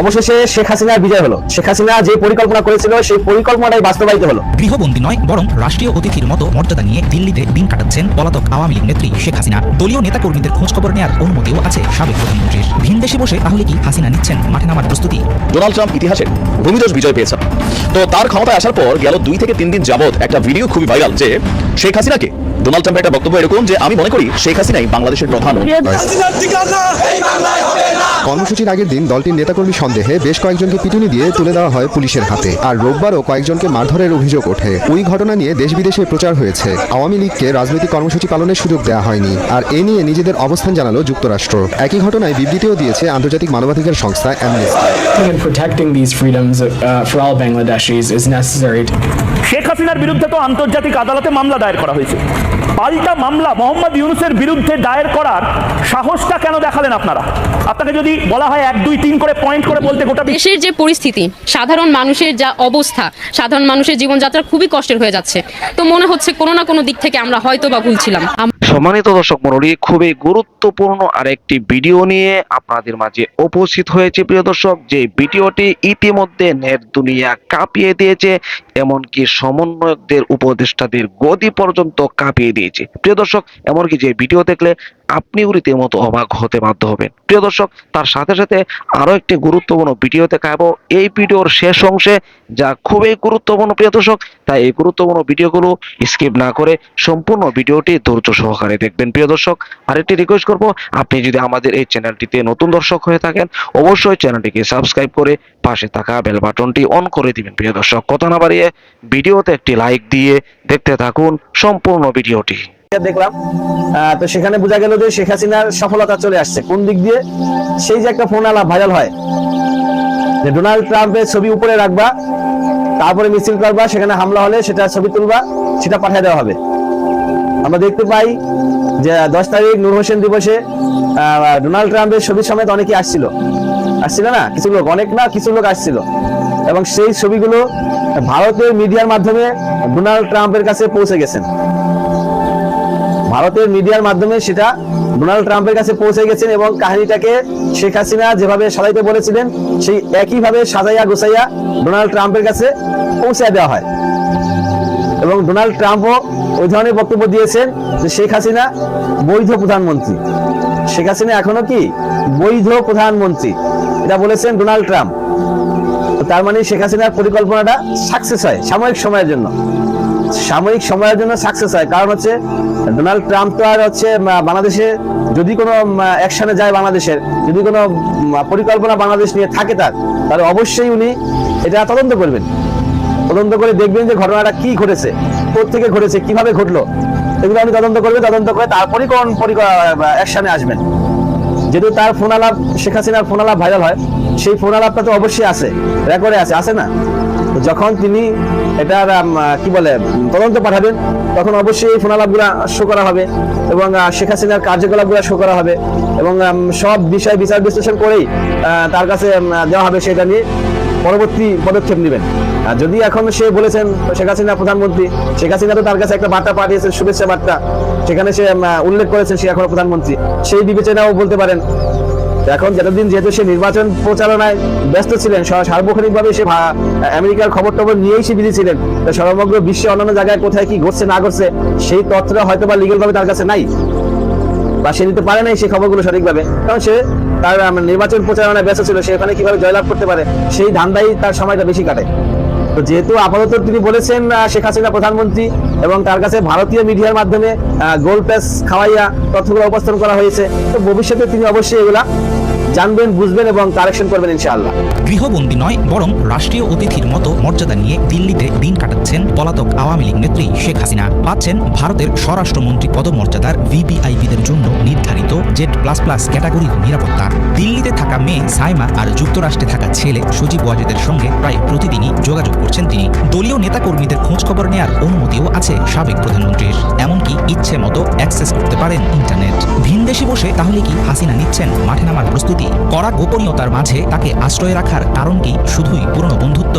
অবশেষে শেখ হাসিনার বিজয় হলো। শেখ হাসিনা যে পরিকল্পনা করেছিল সেই পরিকল্পনাটাই বাস্তবায়িত হলো। গৃহবন্দী নয় বরং রাষ্ট্রীয় অতিথির মতো মর্যাদা নিয়ে দিল্লিতে দিন কাটাচ্ছেন পলাতক আওয়ামী লীগ নেত্রী শেখ হাসিনা। দলীয় নেতাকর্মীদের খোঁজখবর নেওয়ার অনুমতিও আছে সাবেক প্রধানমন্ত্রীর। ভিনদেশে বসে তাহলে কি হাসিনা নিচ্ছেন? মাঠে নামার প্রস্তুতি? ডোনাল্ড ট্রাম্প ইতিহাসে ভূমিদোষ বিজয় পেয়েছেন। তো তার ক্ষমতায় আসার পর গেল দুই থেকে তিন দিন যাবত একটা ভিডিও খুবই ভাইরাল যে শেখ হাসিনাকে ডোনাল্ড ট্রাম্পের একটা বক্তব্য এরকম যে আমি মনে করি শেখ হাসিনাই বাংলাদেশের প্রধান কর্মসূচির আগের দিন দলটির নেতাকর্মী সন্দেহে বেশ কয়েকজনকে পিটুনি দিয়ে তুলে দেওয়া হয় পুলিশের হাতে। আর রোববারও কয়েকজনকে মারধরের অভিযোগ ওঠে। ওই ঘটনা নিয়ে দেশ বিদেশে প্রচার হয়েছে। আওয়ামী লীগকে রাজনৈতিক কর্মসূচি পালনের সুযোগ দেওয়া হয়নি। আর এ নিয়ে নিজেদের অবস্থান জানালো যুক্তরাষ্ট্র। একই ঘটনায় বিবৃতিও দিয়েছে আন্তর্জাতিক মানবাধিকার সংস্থা অ্যামনেস্টি uh. শেখ হাসিনার বিরুদ্ধে তো আন্তর্জাতিক আদালতে মামলা দায়ের করা হয়েছে। পাল্টা মামলা মোহাম্মদ ইউনুসের বিরুদ্ধে দায়ের করার সাহসটা কেন দেখালেন আপনারা? আপনাকে যদি বলা হয় এক, দুই, তিন করে পয়েন্ট করে বলতে গোটা দেশের যে পরিস্থিতি, সাধারণ মানুষের যা অবস্থা, সাধারণ মানুষের জীবনযাত্রা খুবই কষ্টের হয়ে যাচ্ছে। তো মনে হচ্ছে কোনো না কোনো দিক থেকে আমরা হয়তো বা ভুলছিলাম সম্মানিত দর্শক মন্ডলী খুবই গুরুত্বপূর্ণ আরেকটি ভিডিও নিয়ে আপনাদের মাঝে উপস্থিত হয়েছে। প্রিয় দর্শক, যে ভিডিওটি ইতিমধ্যে নেট দুনিয়া কাঁপিয়ে দিয়েছে, এমনকি সমন্বয়কদের, উপদেষ্টাদের গদি পর্যন্ত কাঁপিয়ে দিয়েছে। প্রিয় দর্শক, এমনকি যে ভিডিও দেখলে আপনি আপনিও রীতিমতো অবাক হতে বাধ্য হবেন। প্রিয় দর্শক, তার সাথে সাথে আরও একটি গুরুত্বপূর্ণ ভিডিও দেখাবো। এই ভিডিওর শেষ অংশে, যা খুবই গুরুত্বপূর্ণ, প্রিয় দর্শক, তাই এই গুরুত্বপূর্ণ ভিডিওগুলো স্কিপ না করে সম্পূর্ণ ভিডিওটি ধৈর্য সহকারে দেখবেন। প্রিয় দর্শক, আরেকটি রিকোয়েস্ট করব, আপনি যদি আমাদের এই চ্যানেলটিতে নতুন দর্শক হয়ে থাকেন, অবশ্যই চ্যানেলটিকে সাবস্ক্রাইব করে পাশে থাকা বেল বাটনটি অন করে দিবেন। প্রিয় দর্শক, কথা না বাড়িয়ে ভিডিওতে একটি লাইক দিয়ে দেখতে থাকুন সম্পূর্ণ ভিডিওটি। দেখলাম। তো সেখানে বোঝা গেল যে শেখ হাসিনার সফলতা চলে আসছে। কোন দিক দিয়ে? সেই যে একটা ফোন আলাপ ভাইরাল হয়। যে ডোনাল্ড ট্রাম্পের ছবি উপরে রাখবা, তারপরে মিছিল করবা, সেখানে হামলা হলে সেটা ছবি তুলবা, সেটা পাঠিয়ে দেওয়া হবে। আমরা দেখতে পাই যে দশ তারিখ নূর হোসেন দিবসে ডোনাল্ড ট্রাম্পের ছবি সমেত অনেকে আসছিল। আসছিল না? কিছু লোক, অনেক না, কিছু লোক আসছিল। এবং সেই ছবিগুলো ভারতের মিডিয়ার মাধ্যমে ডোনাল্ড ট্রাম্পের কাছে পৌঁছে গেছেন। ভারতের মিডিয়ার মাধ্যমে সেটা ডোনাল্ড ট্রাম্পের কাছে পৌঁছে গেছেন এবং কাহিনীটাকে শেখ হাসিনা যেভাবে সাজাইতে বলেছিলেন, সেই একইভাবে সাজাইয়া গোছাইয়া ডোনাল্ড ট্রাম্পের কাছে পৌঁছে দেওয়া হয়। এবং ডোনাল্ড ট্রাম্পও ওই ধরনের বক্তব্য দিয়েছেন যে শেখ হাসিনা বৈধ প্রধানমন্ত্রী। শেখ হাসিনা এখনও কি বৈধ প্রধানমন্ত্রী? এটা বলেছেন ডোনাল্ড ট্রাম্প। তার মানে শেখ হাসিনার পরিকল্পনাটা সাকসেস হয় সাময়িক সময়ের জন্য। সাময়িক সময়ের জন্য সাকসেস হয়। কারণ হচ্ছে ডোনাল্ড ট্রাম্প তো আর হচ্ছে বাংলাদেশে যদি কোনো অ্যাকশনে যায় বাংলাদেশের, যদি কোনো পরিকল্পনা বাংলাদেশ নিয়ে থাকে তার, তাহলে অবশ্যই উনি এটা তদন্ত করবেন। তদন্ত করে দেখবেন যে ঘটনাটা কি ঘটেছে থেকে ঘটেছে, কীভাবে ঘটলো। এগুলো আপনি তদন্ত করবেন, তদন্ত করে তারপরেই কোন অ্যাকশনে আসবেন। যেহেতু তার ফোন আলাপ শেখ হাসিনার ফোন আলাপ ভাইরাল হয়, সেই ফোন আলাপটা তো অবশ্যই আছে রেকর্ডে আছে আছে না? যখন তিনি এটার কি বলে তদন্ত পাঠাবেন, তখন অবশ্যই এই ফোন আলাপগুলো শো করা হবে এবং শেখ হাসিনার কার্যকলাপগুলো শো করা হবে এবং সব বিষয় বিচার বিশ্লেষণ করেই তার কাছে দেওয়া হবে সেটা নিয়ে। পরবর্তী পদক্ষেপ নেবেন। আর যদি এখন সে বলেছেন, শেখ হাসিনা প্রধানমন্ত্রী, শেখ হাসিনা তো তার কাছে একটা বার্তা পাঠিয়েছেন, শুভেচ্ছা বার্তা, সেখানে সে উল্লেখ করেছেন সে এখনও প্রধানমন্ত্রী, সেই বিবেচনাও বলতে পারেন। এখন যতদিন যেহেতু সে নির্বাচন প্রচারণায় ব্যস্ত ছিলেন সার্বক্ষণিকভাবে সে আমেরিকার খবর টবর নিয়েই সে বিজি ছিলেন সমগ্র বিশ্বে অন্যান্য জায়গায় কোথায় কি ঘটছে, না ঘটছে, সেই তথ্যটা হয়তো বা লিগেল ভাবে তার কাছে নাই, বা সে নিতে পারে নাই সেই খবরগুলো সঠিকভাবে, কারণ সে তার নির্বাচন প্রচারণায় ব্যস্ত ছিল সেখানে কীভাবে জয়লাভ করতে পারে, সেই ধান্দাই তার সময়টা বেশি কাটে। তো যেহেতু আপাতত তিনি বলেছেন শেখ হাসিনা প্রধানমন্ত্রী এবং তার কাছে ভারতীয় মিডিয়ার মাধ্যমে গোল প্যাস খাওয়াইয়া তথ্যগুলো উপস্থাপন করা হয়েছে, তো ভবিষ্যতে তিনি অবশ্যই এগুলা জানবেন, বুঝবেন এবং কারেকশন করবেন ইনশাআল্লাহ। গৃহবন্দী নয়, বরং রাষ্ট্রীয় অতিথির মতো মর্যাদা নিয়ে দিল্লিতে দিন কাটাচ্ছেন পলাতক আওয়ামী লীগ নেত্রী শেখ হাসিনা। পাচ্ছেন ভারতের স্বরাষ্ট্রমন্ত্রী পদমর্যাদার ভিভিআইপিদের জন্য নির্ধারিত জেড প্লাস প্লাস ক্যাটাগরির নিরাপত্তা। দিল্লিতে থাকা মেয়ে সাইমা আর যুক্তরাষ্ট্রে থাকা ছেলে সজীব ওয়াজেদের সঙ্গে প্রায় প্রতিদিনই যোগাযোগ করছেন তিনি। দলীয় নেতাকর্মীদের খোঁজখবর নেওয়ার অনুমতিও আছে সাবেক প্রধানমন্ত্রীর। এমনকি ইচ্ছে মতো অ্যাক্সেস করতে পারেন ইন্টারনেট। ভিনদেশে বসে তাহলে কি হাসিনা নিচ্ছেন মাঠে নামার প্রস্তুতি? কড়া গোপনীয়তার মাঝে তাকে আশ্রয় রাখার কারণ কি শুধুই পুরনো বন্ধুত্ব?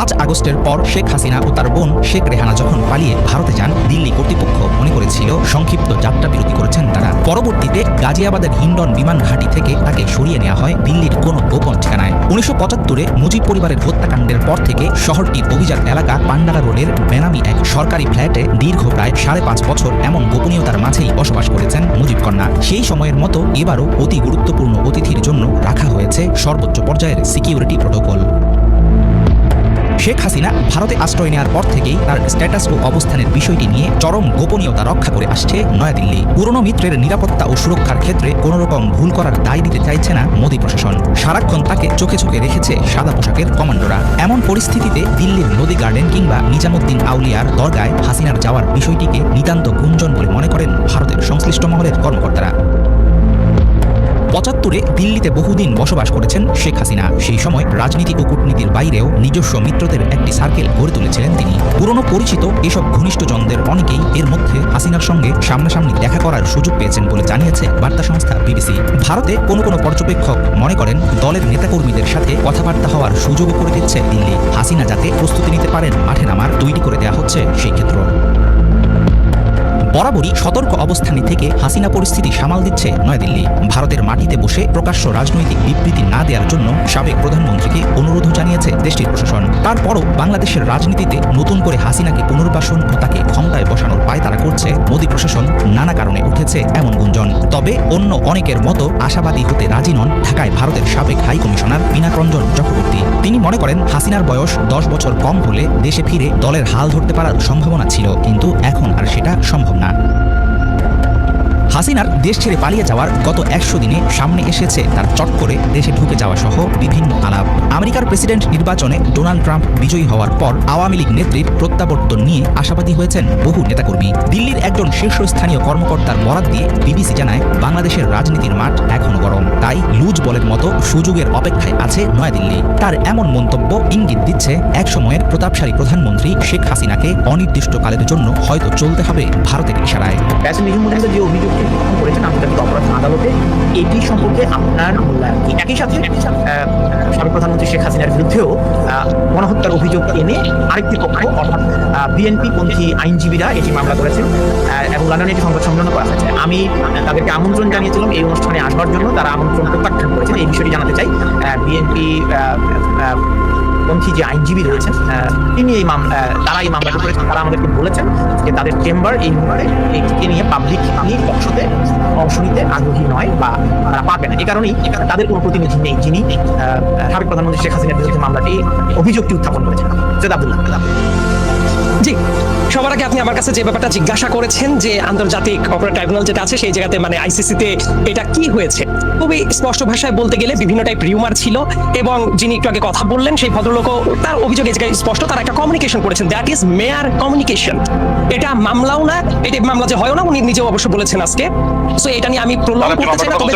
পাঁচ আগস্টের পর শেখ হাসিনা ও তার বোন শেখ রেহানা যখন পালিয়ে ভারতে যান, দিল্লি কর্তৃপক্ষ মনে করেছিল সংক্ষিপ্ত যাত্রা বিরতি করেছেন তারা। পরবর্তীতে গাজিয়াবাদের হিন্ডন বিমান ঘাঁটি থেকে তাকে সরিয়ে নেওয়া হয় দিল্লির কোনো গোপন ঠিকানায়। উনিশশো পঁচাত্তরে মুজিব পরিবারের হত্যাকাণ্ডের পর থেকে শহরটির অভিজাত এলাকা পান্ডালা রোডের বেনামি এক সরকারি ফ্ল্যাটে দীর্ঘ প্রায় সাড়ে পাঁচ বছর এমন গোপনীয়তার মাঝেই বসবাস করেছেন মুজিব কন্যা। সেই সময়ের মতো এবারও অতি গুরুত্বপূর্ণ অতিথির জন্য রাখা হয়েছে সর্বোচ্চ পর্যায়ের সিকিউরিটি প্রোটোকল। শেখ হাসিনা ভারতে আশ্রয় নেওয়ার পর থেকেই তার স্ট্যাটাস ও অবস্থানের বিষয়টি নিয়ে চরম গোপনীয়তা রক্ষা করে আসছে নয়াদিল্লি। পুরনো মিত্রের নিরাপত্তা ও সুরক্ষার ক্ষেত্রে কোনো রকম ভুল করার দায় দিতে চাইছে না মোদী প্রশাসন। সারাক্ষণ তাকে চোখে চোখে রেখেছে সাদা পোশাকের কমান্ডোরা। এমন পরিস্থিতিতে দিল্লির নদী গার্ডেন কিংবা নিজামুদ্দিন আউলিয়ার দরগায় হাসিনার যাওয়ার বিষয়টিকে নিতান্ত গুঞ্জন বলে মনে করেন ভারতের সংশ্লিষ্ট মহলের কর্মকর্তারা। পঁচাত্তরে দিল্লিতে বহুদিন বসবাস করেছেন শেখ হাসিনা। সেই সময় রাজনীতি ও কূটনীতির বাইরেও নিজস্ব মিত্রদের একটি সার্কেল গড়ে তুলেছিলেন তিনি। পুরনো পরিচিত এসব ঘনিষ্ঠজনদের অনেকেই এর মধ্যে হাসিনার সঙ্গে সামনাসামনি দেখা করার সুযোগ পেয়েছেন বলে জানিয়েছে বার্তা সংস্থা বিবিসি। ভারতে কোনো কোনো পর্যবেক্ষক মনে করেন দলের নেতাকর্মীদের সাথে কথাবার্তা হওয়ার সুযোগও করে দিচ্ছে দিল্লি। হাসিনা যাতে প্রস্তুতি নিতে পারেন, মাঠে নামার তৈরি করে দেওয়া হচ্ছে সেই ক্ষেত্র। বরাবরই সতর্ক অবস্থানে থেকে হাসিনা পরিস্থিতি সামাল দিচ্ছে নয়াদিল্লি। ভারতের মাটিতে বসে প্রকাশ্য রাজনৈতিক বিবৃতি না দেওয়ার জন্য সাবেক প্রধানমন্ত্রীকে অনুরোধও জানিয়েছে দেশটির প্রশাসন। তারপরও বাংলাদেশের রাজনীতিতে নতুন করে হাসিনাকে পুনর্বাসন ও তাকে ক্ষমতায় বসানোর পায়তারা করছে মোদী প্রশাসন নানা কারণে উঠেছে এমন গুঞ্জন। তবে অন্য অনেকের মতো আশাবাদী হতে রাজি নন ঢাকায় ভারতের সাবেক হাইকমিশনার পিনাকরঞ্জন চক্রবর্তী। তিনি মনে করেন হাসিনার বয়স দশ বছর কম হলে দেশে ফিরে দলের হাল ধরতে পারার সম্ভাবনা ছিল, কিন্তু এখন আর সেটা সম্ভব না। হাসিনার দেশ ছেড়ে পালিয়ে যাওয়ার গত একশো দিনে সামনে এসেছে তার চট করে দেশে ঢুকে যাওয়া সহ বিভিন্ন আলাপ। আমেরিকার প্রেসিডেন্ট নির্বাচনে ডোনাল্ড ট্রাম্প বিজয়ী হওয়ার পর আওয়ামী লীগ নেত্রীর প্রত্যাবর্তন নিয়ে আশাবাদী হয়েছেন বহু নেতাকর্মী। দিল্লির একজন শীর্ষস্থানীয় কর্মকর্তার বরাত দিয়ে বিবিসি জানায়, বাংলাদেশের রাজনীতির মাঠ এখনও গরম। তাই লুজ বলের মতো সুযোগের অপেক্ষায় আছে নয়াদিল্লি। তার এমন মন্তব্য ইঙ্গিত দিচ্ছে এক সময়ের প্রতাপশালী প্রধানমন্ত্রী শেখ হাসিনাকে অনির্দিষ্টকালের জন্য হয়তো চলতে হবে ভারতের ইশারায়। উত্থাপন করেছেন আন্তর্জাতিক অপরাধ আদালতে। এটি সম্পর্কে আপনার মূল্যায়ন কি? একই সাথে সাবেক প্রধানমন্ত্রী শেখ হাসিনার বিরুদ্ধেও গণহত্যার অভিযোগ এনে আরেকটি পক্ষ, অর্থাৎ বিএনপি পন্থী আইনজীবীরা এটি মামলা করেছেন এবং লন্ডনে এটি সংবাদ সম্মেলন করা হয়েছে। আমি তাদেরকে আমন্ত্রণ জানিয়েছিলাম এই অনুষ্ঠানে আসবার জন্য, তারা আমন্ত্রণ প্রত্যাখ্যান করেছেন। এই বিষয়টি জানাতে চাই বিএনপি পন্থী যে আইনজীবী রয়েছেন তিনি এই মামলা তারা এই মামলাটি করেছেন তারা আমাদেরকে বলেছেন যে তাদের চেম্বার এই মেম্বারে এটিকে নিয়ে পাবলিক পক্ষতে অংশ নিতে আগ্রহী নয় বা তারা পারবে না। এ কারণেই তাদের কোনো প্রতিনিধি নেই যিনি সাবেক প্রধানমন্ত্রী শেখ হাসিনার বিরুদ্ধে মামলাটি, অভিযোগটি উত্থাপন করেছেন। জেদ আব্দুল্লাহ। জি সবার আগে আপনি আমার কাছে যে ব্যাপারটা জিজ্ঞাসা করেছেন যে আন্তর্জাতিক অপরাধ ট্রাইব্যুনাল যেটা আছে সেই জায়গাতে মানে আইসিসিতে এটা কি হয়েছে? খুবই স্পষ্ট ভাষায় বলতে গেলে বিভিন্ন টাইপ রিউমার ছিল এবং যিনি একটু আগে কথা বললেন সেই ভদ্রলোকও তার অভিযোগ এই জায়গায় স্পষ্ট তারা একটা কমিউনিকেশন করেছেন দ্যাট ইজ মেয়ার কমিউনিকেশন এটা মামলাও না এটা মামলা যে হয় না উনি নিজেও অবশ্য বলেছেন আজকে। সো এটা নিয়ে আমি প্রলং করতে চাই না তবে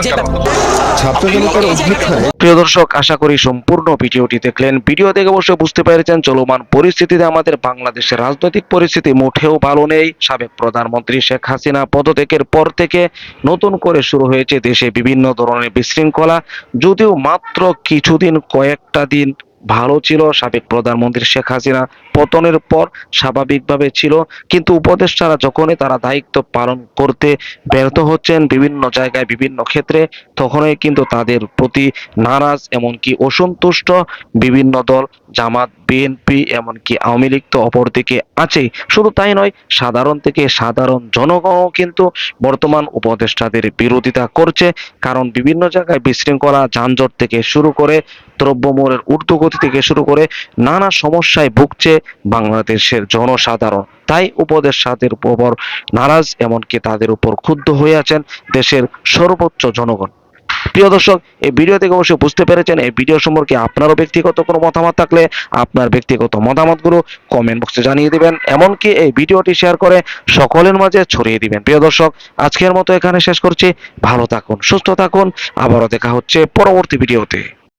প্রিয় দর্শক আশা করি সম্পূর্ণ ভিডিওটি দেখলেন। ভিডিও দেখে অবশ্যই বুঝতে পেরেছেন চলমান পরিস্থিতিতে আমাদের বাংলাদেশের রাজনৈতিক পরিস্থিতি মোটেও ভালো নেই, সাবেক প্রধানমন্ত্রী শেখ হাসিনা পদত্যাগের পর থেকে নতুন করে শুরু হয়েছে দেশে বিভিন্ন ধরনের বিশৃঙ্খলা, যদিও মাত্র কিছুদিন কয়েকটা দিন ভালো ছিল, সাবেক প্রধানমন্ত্রী শেখ হাসিনা পতনের পর স্বাভাবিকভাবে ছিল, কিন্তু উপদেষ্টারা যখনই তারা দায়িত্ব পালন করতে ব্যর্থ হচ্ছেন বিভিন্ন জায়গায়, বিভিন্ন ক্ষেত্রে, তখনই কিন্তু তাদের প্রতি নারাজ, এমনকি অসন্তুষ্ট বিভিন্ন দল, জামাত বিএনপি এমনকি আওয়ামী লীগ তো অপরদিকে আছে শুধু তাই নয়, সাধারণ থেকে সাধারণ জনগণও কিন্তু বর্তমান উপদেষ্টাদের বিরোধিতা করছে, কারণ বিভিন্ন জায়গায় বিশৃঙ্খলা, যানজট থেকে শুরু করে দ্রব্যমূল্যের ঊর্ধ্বগতি থেকে শুরু করে নানা সমস্যায় ভুগছে বাংলাদেশের জনসাধারণ। তাই উপদেষ্টাদের উপর নারাজ, এমনকি তাদের উপর ক্ষুব্ধ হয়ে আছেন দেশের সর্বোচ্চ জনগণ। প্রিয় দর্শক, এই ভিডিও থেকে অবশ্যই বুঝতে পেরেছেন, এই ভিডিও সম্পর্কে আপনারও ব্যক্তিগত কোনো মতামত থাকলে আপনার ব্যক্তিগত মতামতগুলো কমেন্ট বক্সে জানিয়ে দিবেন। এমনকি এই ভিডিওটি শেয়ার করে সকলের মাঝে ছড়িয়ে দিবেন। প্রিয় দর্শক, আজকের মতো এখানে শেষ করছি। ভালো থাকুন, সুস্থ থাকুন। আবারও দেখা হচ্ছে পরবর্তী ভিডিওতে